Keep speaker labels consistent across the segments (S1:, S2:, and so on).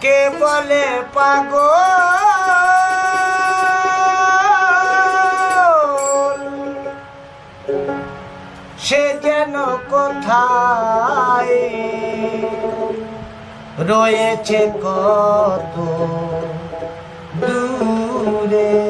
S1: কে বলে পাগল? সে যেন কোথায় রয়েছে কত দূরে?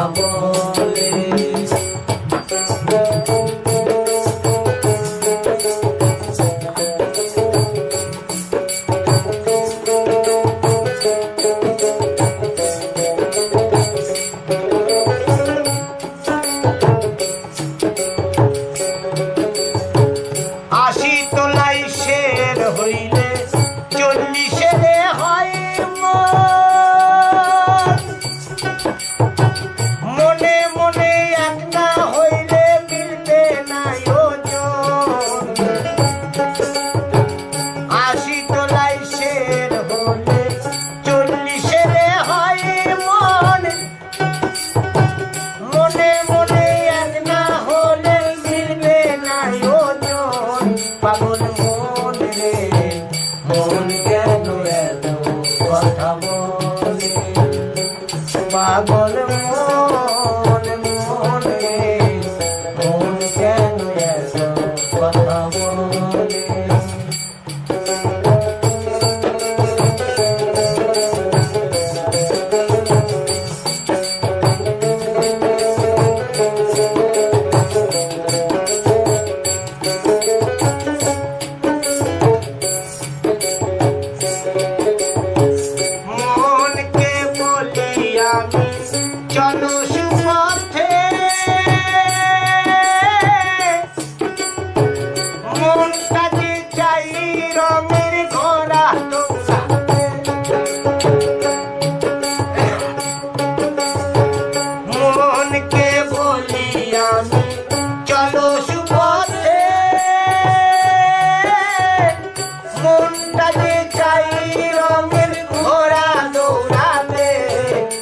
S1: কথা পাগল মন মনে মন কেন কথা বলে?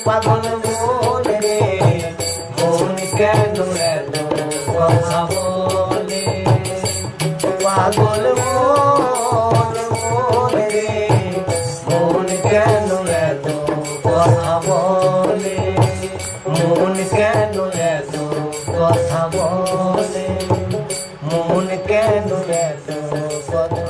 S1: পাগল মন রে, মন কেন কথা বলে পাগল মন মন রে, মন কেন এত কথা বলে মন কেন এত কথা বলে মন কেন কথা